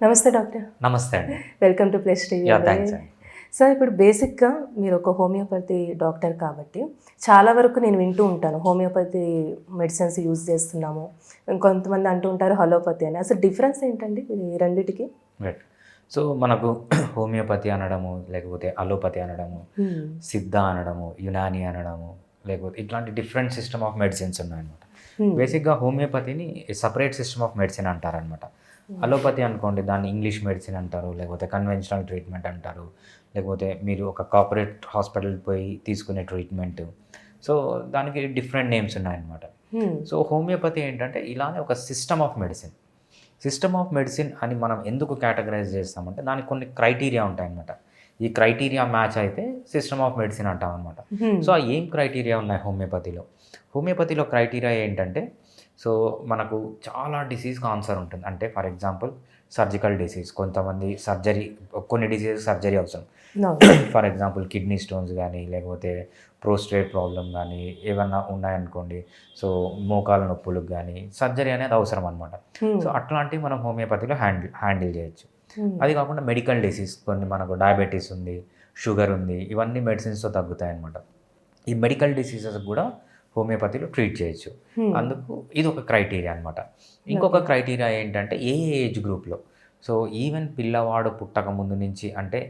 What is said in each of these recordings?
నమస్తే డాక్టర్. నమస్తే అండి. Welcome to plus TV sir ఇప్పుడు బేసిక్గా మీరు ఒక హోమియోపతి డాక్టర్ కాబట్టి చాలా వరకు నేను వింటూ ఉంటాను. హోమియోపతి మెడిసిన్స్ యూజ్ చేస్తున్నాము. కొంతమంది అంటూ ఉంటారు హలోపతి అని. అసలు డిఫరెన్స్ ఏంటండి ఈ రెండిటికి? రైట్ సో మనకు హోమియోపతి అనడము లేకపోతే అలోపతి అనడము సిద్ధ అనడము యునాని అనడము లేకపోతే ఇట్లాంటి డిఫరెంట్ సిస్టమ్ ఆఫ్ మెడిసిన్స్ ఉన్నాయన్నమాట. బేసిక్గా హోమియోపతిని సపరేట్ సిస్టమ్ ఆఫ్ మెడిసిన్ అంటారనమాట అలోపతి అనుకోండి దాన్ని ఇంగ్లీష్ మెడిసిన్ అంటారు లేకపోతే కన్వెన్షనల్ ట్రీట్మెంట్ అంటారు లేకపోతే మీరు ఒక కార్పొరేట్ హాస్పిటల్ పోయి తీసుకునే ట్రీట్మెంట్ సో దానికి డిఫరెంట్ నేమ్స్ ఉన్నాయన్నమాట. సో హోమియోపతి ఏంటంటే ఇలానే ఒక system of medicine system of medicine అని మనం ఎందుకు కేటగరైజ్ చేస్తామంటే దానికి కొన్ని క్రైటీరియా ఉంటాయన్నమాట. ఈ క్రైటీరియా మ్యాచ్ అయితే సిస్టమ్ ఆఫ్ మెడిసిన్ అంటాం అనమాట సో ఆ ఏం క్రైటీరియా ఉన్నాయి హోమియోపతిలో హోమియోపతిలో క్రైటీరియా ఏంటంటే సో మనకు చాలా డిసీజ్కి ఆన్సర్ ఉంటుంది. అంటే ఫర్ ఎగ్జాంపుల్ సర్జికల్ డిసీజ్ కొంతమంది సర్జరీ కొన్ని డిసీజ్ సర్జరీ అవసరం. ఫర్ ఎగ్జాంపుల్ కిడ్నీ స్టోన్స్ కానీ లేకపోతే ప్రోస్ట్రేట్ ప్రాబ్లం కానీ ఏమన్నా ఉన్నాయనుకోండి సో మోకాల నొప్పులకు కానీ సర్జరీ అనేది అవసరం అనమాట సో అట్లాంటివి మనం హోమియోపతిలో హ్యాండిల్ హ్యాండిల్ చేయొచ్చు. అది కాకుండా మెడికల్ డిసీజ్ కొన్ని మనకు డయాబెటీస్ ఉంది షుగర్ ఉంది. ఇవన్నీ మెడిసిన్స్తో తగ్గుతాయి అనమాట ఈ మెడికల్ డిసీజెస్ కూడా హోమియోపతిలో ట్రీట్ చేయొచ్చు. అందుకు ఇది ఒక క్రైటీరియా అనమాట ఇంకొక క్రైటీరియా ఏంటంటే ఏ ఏజ్ గ్రూప్లో సో ఈవెన్ పిల్లవాడు పుట్టక ముందు నుంచి అంటే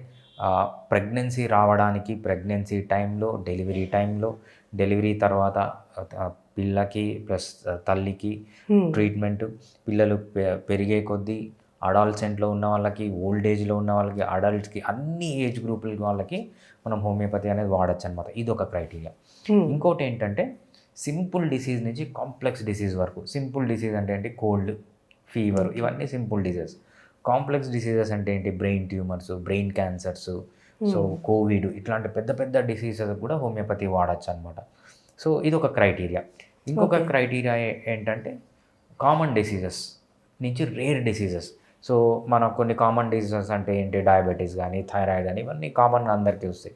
ప్రెగ్నెన్సీ రావడానికి ప్రెగ్నెన్సీ టైంలో డెలివరీ టైంలో డెలివరీ తర్వాత పిల్లకి ప్లస్ తల్లికి ట్రీట్మెంట్ పిల్లలు పె- పెరిగే కొద్దీ అడాల్సెంట్లో ఉన్న వాళ్ళకి ఓల్డ్ ఏజ్లో ఉన్న వాళ్ళకి అడల్ట్స్కి అన్ని ఏజ్ గ్రూపుల వాళ్ళకి మనం హోమియోపతి అనేది వాడచ్చు అనమాట ఇది ఒక క్రైటీరియా. ఇంకోటి ఏంటంటే సింపుల్ డిసీజ్ నుంచి కాంప్లెక్స్ డిసీజ్ వరకు సింపుల్ డిసీజ్ అంటే ఏంటి? కోల్డ్ ఫీవర్ ఇవన్నీ సింపుల్ డిసీజ్ కాంప్లెక్స్ డిసీజెస్ అంటే ఏంటి? Brain tumours brain cancers so covid ఇట్లాంటి పెద్ద పెద్ద డిసీజెస్ కూడా హోమియోపతి వాడచ్చు అనమాట సో ఇది ఒక క్రైటీరియా. ఇంకొక క్రైటీరియా ఏంటంటే కామన్ డిసీజెస్ నుంచి రేర్ డిసీజెస్. సో మన కొన్ని కామన్ డిసీజెస్ అంటే ఏంటి? డయాబెటీస్ కానీ థైరాయిడ్ అని ఇవన్నీ కామన్ అందరికీ వస్తాయి.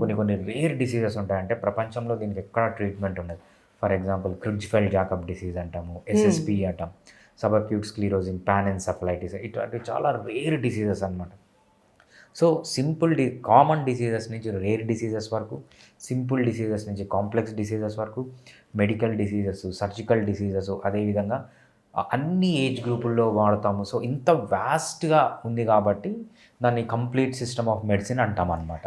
కొన్ని కొన్ని రేర్ డిసీజెస్ ఉంటాయంటే ప్రపంచంలో దీనికి ఎక్కడ ట్రీట్మెంట్ ఉండదు. For example Creutzfeldt Jakob disease అంటాము ఎస్ఎస్పి అంటాం సబక్యూట్ స్క్లీరోజిన్ పాన్ ఎన్సెఫలైటిస్ ఇట్లాంటివి చాలా రేర్ డిసీజెస్ అన్నమాట. So simple D common diseases నుంచి రేర్ డిసీజెస్ వరకు సింపుల్ డిసీజెస్ నుంచి కాంప్లెక్స్ డిసీజెస్ వరకు మెడికల్ డిసీజెస్ సర్జికల్ డిసీజెస్ అదేవిధంగా అన్ని ఏజ్ గ్రూపుల్లో వాడతాము. సో ఇంత వ్యాస్ట్గా ఉంది కాబట్టి దాన్ని కంప్లీట్ సిస్టమ్ ఆఫ్ మెడిసిన్ అంటాం అనమాట